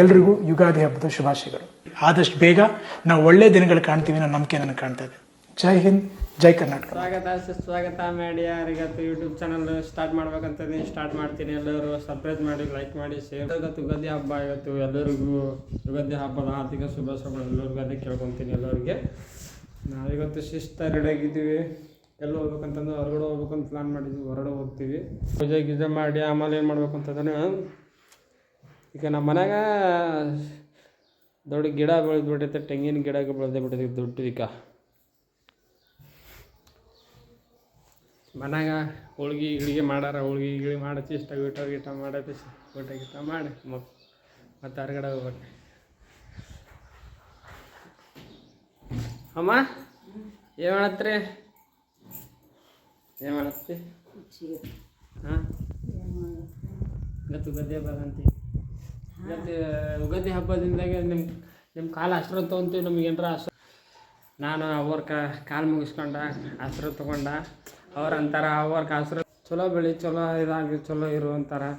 ಎಲ್ರಿಗೂ ಯುಗಾದಿ ಹಬ್ಬದ ಶುಭಾಶಯಗಳು. ಆದಷ್ಟು ಬೇಗ ನಾವು ಒಳ್ಳೆ ದಿನಗಳು ಕಾಣ್ತೀವಿ ಅನ್ನೋ ನಂಬಿಕೆ ನನಗೆ ಕಾಣ್ತಾ ಇದೆ. ಜೈ ಹಿಂದ್ ಜೈ ಕರ್ನಾಟಕ. ಸ್ವಾಗತ ಸುಸ್ವಾಗತ ಮಾಡಿ ಯಾರಿಗತ್ತು ಯೂಟ್ಯೂಬ್ ಚಾನಲ್ ಸ್ಟಾರ್ಟ್ ಮಾಡ್ಬೇಕಂತಂದು ಸ್ಟಾರ್ಟ್ ಮಾಡ್ತೀನಿ. ಎಲ್ಲರೂ ಸರ್ಪ್ರೈಸ್ ಮಾಡಿ ಲೈಕ್ ಮಾಡಿ ಶೇರ್ ಯುಗಾದಿ ಹಬ್ಬ ಇವತ್ತು ಎಲ್ಲರಿಗೂ ಯುಗಾದಿ ಹಬ್ಬದ ಆರ್ಥಿಕ ಶುಭಾಶಯಗಳು. ಎಲ್ಲರಿಗೂ ಅದೇ ಕೇಳ್ಕೊತೀನಿ ಎಲ್ಲರಿಗೆ. ನಾವಿವತ್ತು ಶಿಸ್ತ ರೆಡಿ ಆಗಿದ್ದೀವಿ ಎಲ್ಲ ಹೋಗ್ಬೇಕಂತಂದ್ರೆ ಹೊರಗಡೆ ಹೋಗ್ಬೇಕಂತ ಪ್ಲಾನ್ ಮಾಡಿದ್ವಿ. ಹೊರಗಡೆ ಹೋಗ್ತೀವಿ. ಪೂಜೆ ಗೀಜೆ ಮಾಡಿ ಆಮೇಲೆ ಏನು ಮಾಡ್ಬೇಕಂತಂದ್ರೆ ಈಗ ನಮ್ಮ ಮನ್ಯಾಗ ದೊಡ್ಡ ಗಿಡ ಬೆಳೆದ್ಬಿಟ್ಟೈತೆ ತೆಂಗಿನ ಗಿಡ ಬೆಳೆದೇ ಬಿಟ್ಟೈತೆ ದೊಡ್ಡ ಈಗ. ಮನ್ಯಾಗ ಹೋಳ್ಗೆ ಗಿಳಿಗೆ ಮಾಡಾರ ಹೋಳ್ಗೆ ಗಿಳಿ ಮಾಡತ್ತಿ ಇಷ್ಟ ಊಟ ಗಿಟ ಮಾಡತ್ತಿ ಊಟ ಗೀಟ ಮಾಡಿ ಮತ್ತೆ ಹೊರಗಡೆ ಹೋಗ್ಬೇಕು. ಅಮ್ಮ ಏನು ಮಾಡತ್ರಿ? ಏನು ಮಾಡತ್ತಿ ಹಾಂ? ಗದ್ದೆ ಬರಂತಿ ಇವತ್ತು ಯುಗಾದಿ ಹಬ್ಬದಿಂದಾಗೆ ನಿಮ್ಮ ನಿಮ್ಮ ಕಾಲು ಹಸ್ರು ತೊಗೊಂತೀವಿ ನಮ್ಗೆ ಏನರ ಆಶ್ರ ನಾನು ಅವ್ರ ಕಾಲು ಮುಗಿಸ್ಕೊಂಡ ಹಸ್ರು ತೊಗೊಂಡ. ಅವ್ರು ಅಂತಾರೆ, ಅವ್ರ ಹಸ್ರು ಚಲೋ ಬೆಳಿ, ಚಲೋ ಇದಾಗಿ, ಚಲೋ ಇರು ಅಂತಾರೆ.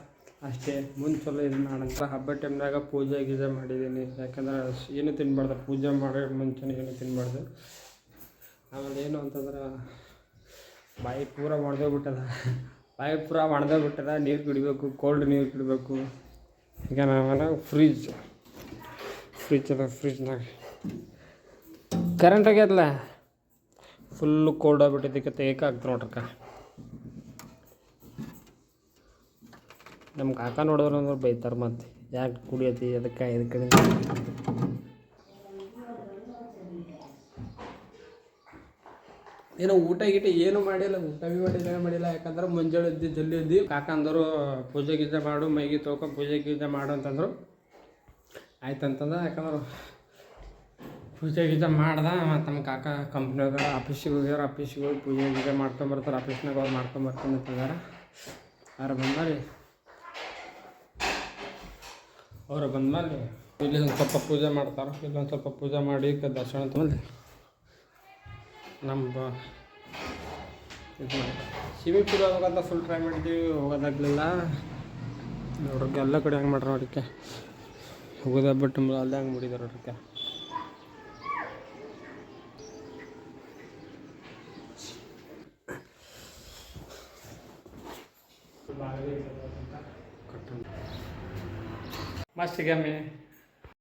ಅಷ್ಟೇ, ಮುಂದೆ ಚಲೋ ಇದು ಮಾಡಂತ ಹಬ್ಬ ಟೈಮ್ನಾಗ ಪೂಜೆ ಗೀಜೆ ಮಾಡಿದ್ದೀನಿ ಯಾಕಂದ್ರೆ ಏನು ತಿನ್ಬಾರ್ದು, ಪೂಜೆ ಮಾಡಿ ಮುಂಚೆನೇ ಏನು ತಿನ್ಬಾರ್ದು. ಆಮೇಲೆ ಏನು ಅಂತಂದ್ರೆ, ಬಾಯಿ ಪೂರ ಮಾಡ್ದೇ ಬಿಟ್ಟದ ಬಾಯಿ ಪೂರ ಮಾಡ್ದೇ ಬಿಟ್ಟದ ನೀರು ಕುಡಿಬೇಕು ಕೋಲ್ಡ್ ನೀರು ಕುಡಿಬೇಕು. ಈಗ ನಾವೆಲ್ಲ ಫ್ರಿಜ್ ಫ್ರಿಜ್ ಅದ ಫ್ರಿಜ್ನಾಗ ಕರೆಂಟ್ ಆಗ್ಯದಲ್ಲ? ಫುಲ್ಲು ಕೋಲ್ಡ್ ಆಗ್ಬಿಟ್ಟಿದ್ದಕ್ಕೆ ತೇಕ ಆಗ್ತದೆ ನೋಡ್ರಕ್ಕ. ನಮ್ಮ ಕಾಕ ನೋಡಿದ್ರೆ ಅಂದ್ರೆ ಬೈತಾರೆ ಮತ್ತೆ. ಯಾಕೆ ಕುಡಿಯತಿ ಅದಕ್ಕೆ ಇದಕ್ಕೆ ಏನೋ ಊಟ ಗೀಟ ಏನು ಮಾಡಿಲ್ಲ, ಊಟ ಮಾಡಿಲ್ಲ ಮಾಡಿಲ್ಲ. ಯಾಕಂದ್ರೆ ಮುಂಜಾನೆ ಎದ್ದು ಜಲ್ದಿ ಇದ್ದು ಕಾಕಂದರು ಪೂಜೆ ಗೀಜೆ ಮಾಡು, ಮೈಗೆ ತೊಳ್ಕೊಂಡು ಪೂಜೆ ಗೀಜೆ ಮಾಡು ಅಂತಂದರು. ಆಯ್ತಂತಂದ, ಯಾಕಂದ್ರೆ ಪೂಜೆ ಗೀಜೆ ಮಾಡ್ದೆ, ಮತ್ತು ನಮ್ಮ ಕಾಕ ಕಂಪ್ನಿಯಾಗ ಆಫೀಸಿಗೆ ಹೋಗ್ಯಾರ ಆಫೀಸಿಗೆ ಹೋಗಿ ಪೂಜೆ ಗೀಜೆ ಮಾಡ್ಕೊಂಬರ್ತಾರೆ ಆಫೀಸ್ನಾಗ ಅವ್ರು ಮಾಡ್ಕೊಂಬರ್ತಾನೆ ಅಂತಂದಾರ ಅವ್ರು ಬಂದ್ಮಾರಿ ಅವ್ರು ಬಂದ್ಮೇಲೆ, ಇಲ್ಲಿ ಒಂದು ಸ್ವಲ್ಪ ಪೂಜೆ ಮಾಡ್ತಾರೆ ಇಲ್ಲೊಂದು ಸ್ವಲ್ಪ ಪೂಜೆ ಮಾಡಿ, ದರ್ಶನ ತಗೊಂಡು ನಮ್ಮ ಇದು ಸ್ವಿಮ್ಮಿಂಗ್ ಪೂಲ್ ಹೋಗ್ಬೇಕಂತ ಫುಲ್ ಟ್ರೈ ಮಾಡಿದ್ದೀವಿ ಹೋಗೋದಾಗಲಿಲ್ಲ. ನೋಡ್ರಿಗೆ ಎಲ್ಲ ಕಡೆ ಹಂಗೆ ಮಾಡ್ರಿ ನೋಡಿಕೆ ಹೋಗೋದ ಬಿಟ್ಟು ಅಲ್ಲೇ ಹಂಗೆ ಮಾಡಿದಾರೆ ಅವ್ರಿಗೆ ಮಸ್ತ್ ಗಮ್ಮಿ